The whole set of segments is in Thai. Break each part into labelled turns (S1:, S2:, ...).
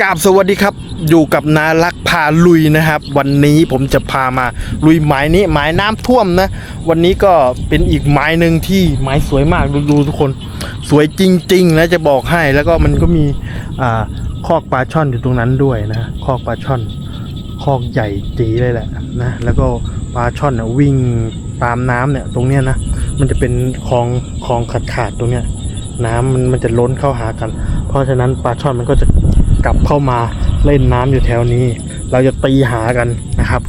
S1: กราบสวัสดีครับ อยู่กับนารักพาลุยนะครับ วันนี้ผมจะพามาลุยหมายนี้หมายน้ำท่วมนะ วันนี้ก็เป็นอีกหมายหนึ่งที่หมายสวยมากดูดูทุกคนสวยจริงๆนะจะบอกให้แล้วก็มันก็มีอ่าคอกปลาช่อนอยู่ตรงนั้นด้วยนะคอกปลาช่อนคอกใหญ่จีเลยแหละนะแล้วก็ปลาช่อนเนี่ยวิ่งตามน้ำเนี่ยตรงเนี้ยนะมันจะเป็นคลองคลองขาดขาดๆตรงเนี้ยน้ำมันมันจะล้นเข้าหากัน เพราะฉะนั้นปลาช่อนมันก็จะ กลับเข้ามาเล่นน้ำอยู่แถวนี้ เราจะตีหากันนะครับ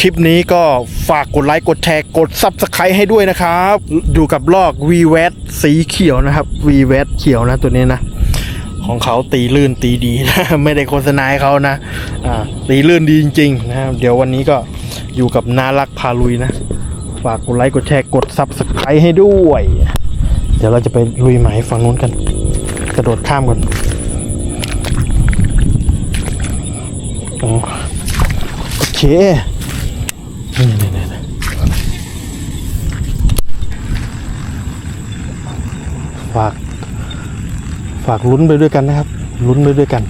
S1: คลิปนี้ก็ฝากกดไลค์กดแชร์กดซับสไครต์ให้ด้วยนะครับ อยู่กับลอก v v a t สีเขียวนะครับ v v a t เขียวนะตัวนี้นะ ของเขาตีลื่นตีดีนะไม่ได้โฆษณาให้เขานะอ่าตีลื่นดีจริงๆนะเดี๋ยววันนี้ก็อยู่กับนารักพาลุยนะ ฝากกดไลค์กดแชร์กดซับสไครต์ให้ด้วย เดี๋ยวเราจะไปลุยหมายฝั่งนู้นกัน กระโดดข้ามก่อน อ๋อโอเคนี่นี่นี่นี่ฝาก ฝากลุ้นไปด้วยกันนะครับ ลุ้นไปด้วยกัน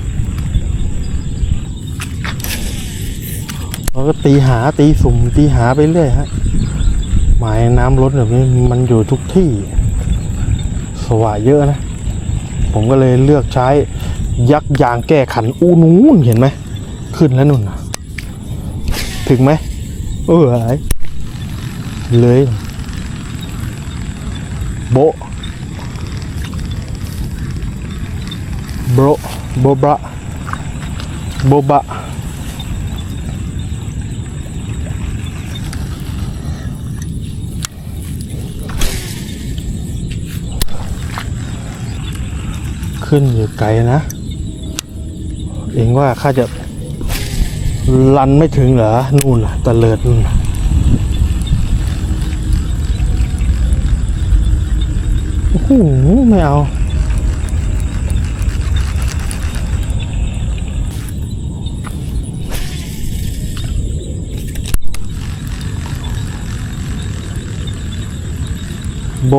S1: เราก็ตีหาตีสุ่มตีหาไปเรื่อยฮะหมายน้ำลดแบบนี้มันอยู่ทุกที่ สว่ายเยอะนะ ผมก็เลยเลือกใช้ยักษ์ยางแก้ขันอู้นู้นเห็นไหม ขึ้นแล้วนุ่นน่ะถึงไหมเออไอ้เลย โบโบโบบะโบบะขึ้นอยู่ไกลนะ เองว่าข้าจะ ลันไม่ถึงเหรอ นู่นตะเลิดนู่นโอ้โหไม่เอา โบ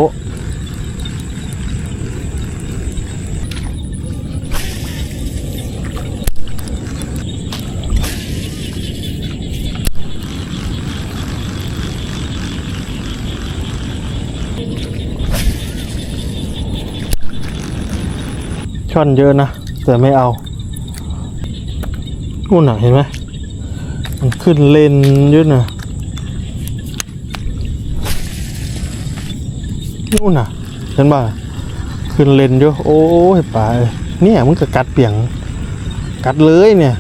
S1: ช่อนเยอะนะ แต่ไม่เอานู่นน่ะเห็นไหมมันขึ้นเลนเยอะนะนู่นน่ะเห็นป่ะขึ้นเลนเยอะโอ้ยป่าเอ้ยเนี่ยมึงก็กัดเปียง กัดเลยเนี่ย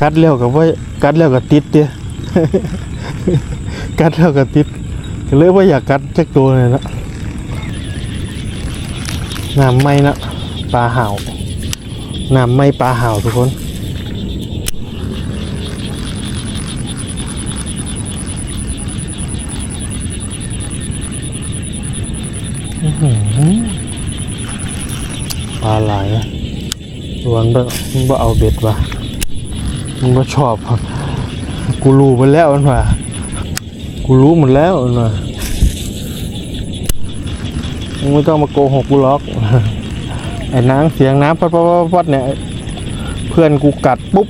S1: กัดแล้วกับว่ากัดแล้วกับติดเดีย กัดแล้วก็ติดก็เลยว่าอยากกัดจักตัวเลยนะน้ำไม่นะปลาห่าวน้ำไม่ปลาห่าวทุกคนปลาหลายนะวันมันบ่เอาเบ็ดว่ะมันบ่ชอบครับกูรู้ไปแล้วมันว่า กูรู้หมดแล้วนะมึงไม่ต้องมาโกหกกูหรอกไอ้น้ำเสียงน้ำปัดปัดปัดเนี่ย เพื่อนกูกัดปุ๊บ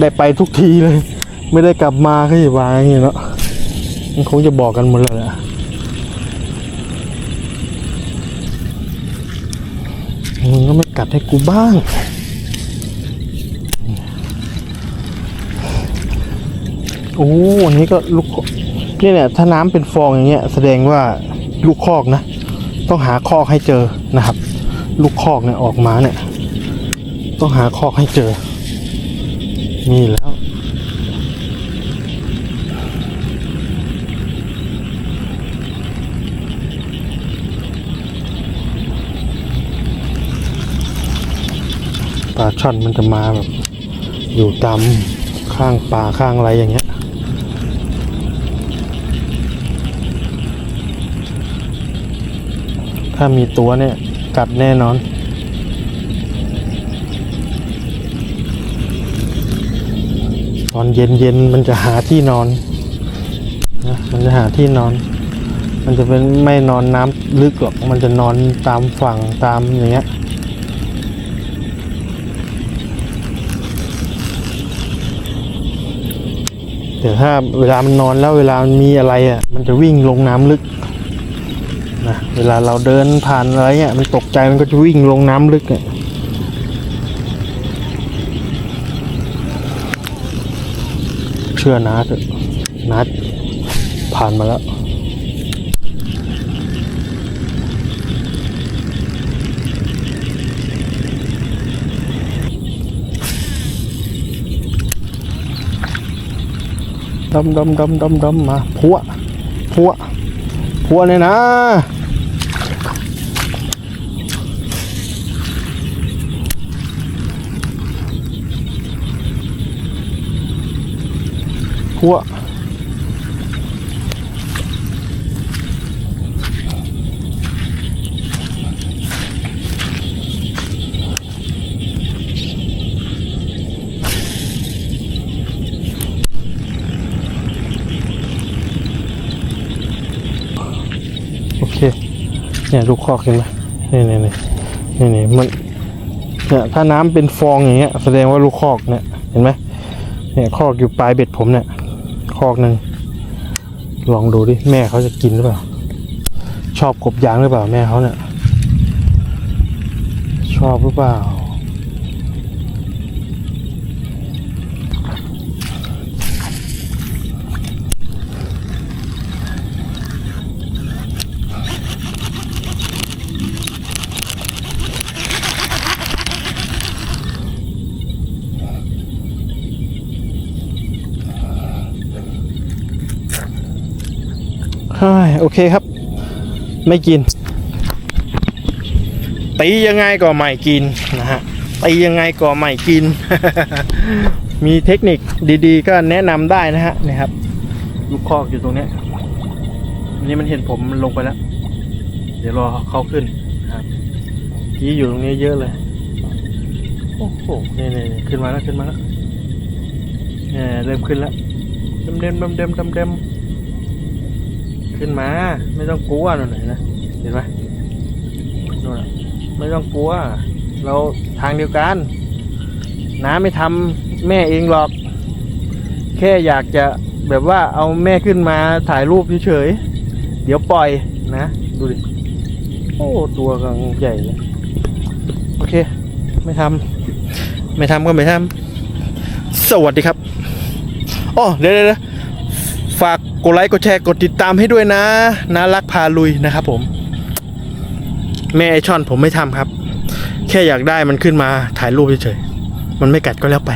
S1: ได้ไปทุกทีเลย ไม่ได้กลับมาก็อย่าวางอย่างนี้ยเนาะมันคงจะบอกกันหมดเลยแหละมึงก็ไม่กัดให้กูบ้าง โอ้อันนี้ก็ลูก นี่ยเนี่ยถ้าน้ำเป็นฟองอย่างเงี้ยแสดงว่าลูกคอกนะ ต้องหาคอกให้เจอนะครับ ลูกคอกเนี่ยออกมาเนี่ย ต้องหาคอกให้เจอ มีแล้วปลาช่อนมันจะมาแบบ อยู่ตามข้างป่าข้างอะไรอย่างเงี้ย ถ้ามีตัวเนี่ยกัดแน่นอน ตอนเย็นเย็นมันจะหาที่นอนนะมันจะหาที่นอน มันจะเป็นไม่นอนน้ำลึกหรอก มันจะนอนตามฝั่งตามอย่างเงี้ยแต่ถ้าเวลามันนอนแล้วเวลามันมีอะไรอะ มันจะวิ่งลงน้ำลึก เวลาเราเดินผ่านอะไรอะมันตกใจมันก็จะวิ่งลงน้ำลึกอะเชื่อนัดนัดผ่านมาแล้วดมดมดมดมดมมาพัวพัวพัวเนี่ยนะ พัวโอเค เนี่ยดูกคอกเห็นไหมนี่นี่นี่นี่นี่มันเนี่ยถ้าน้ำเป็นฟองอย่างเงี้ยแสดงว่าลูกคอกเนี่ยเห็นไหมเนี่ยคอกอยู่ปลายเบ็ดผมเนี่ย อกหนึ่งลองดูดิแม่เขาจะกินหรือเปล่า ชอบกบยางหรือเปล่าแม่เขาเนี่ย ชอบหรือเปล่า ใช่ โอเคครับ ไม่กิน ตียังไงก็ไม่กินนะฮะตียังไงก็ไม่กิน มีเทคนิคดีๆ ก็แนะนำได้นะฮะนี่ครับลูกคอกอยู่ตรงนี้อันนี้มันเห็นผมมันลงไปแล้ว เดี๋ยวรอเขาขึ้นครับกี้อยู่ตรงนี้เยอะเลยโอ้โหนี่นี่นี่ขึ้นมาแล้วขึ้นมาแล้วเนี่ยเริ่มขึ้นแล้วเด็มเด็มเด็มเด็มเด็มเด็ม ขึ้นมา ไม่ต้องกลัวหน่อยนะเห็นไหมนู่นไม่ต้องกลัว เราทางเดียวกันน้าไม่ทำแม่เองหรอก แค่อยากจะแบบว่าเอาแม่ขึ้นมาถ่ายรูปเฉยๆเดี๋ยวปล่อยนะ ดูดิ โอ้ตัวกำลังใหญ่เลยโอเค ไม่ทำไม่ทำก็ไม่ทำสวัสดีครับอ๋อเดี๋ยวเดี๋ยว ฝากกดไลค์กดแชร์กดติดตามให้ด้วยนะนารักพาลุยนะครับผม แม่ไอช่อนผมไม่ทำครับ แค่อยากได้มันขึ้นมาถ่ายรูปเฉยๆมันไม่กัดก็แล้วไป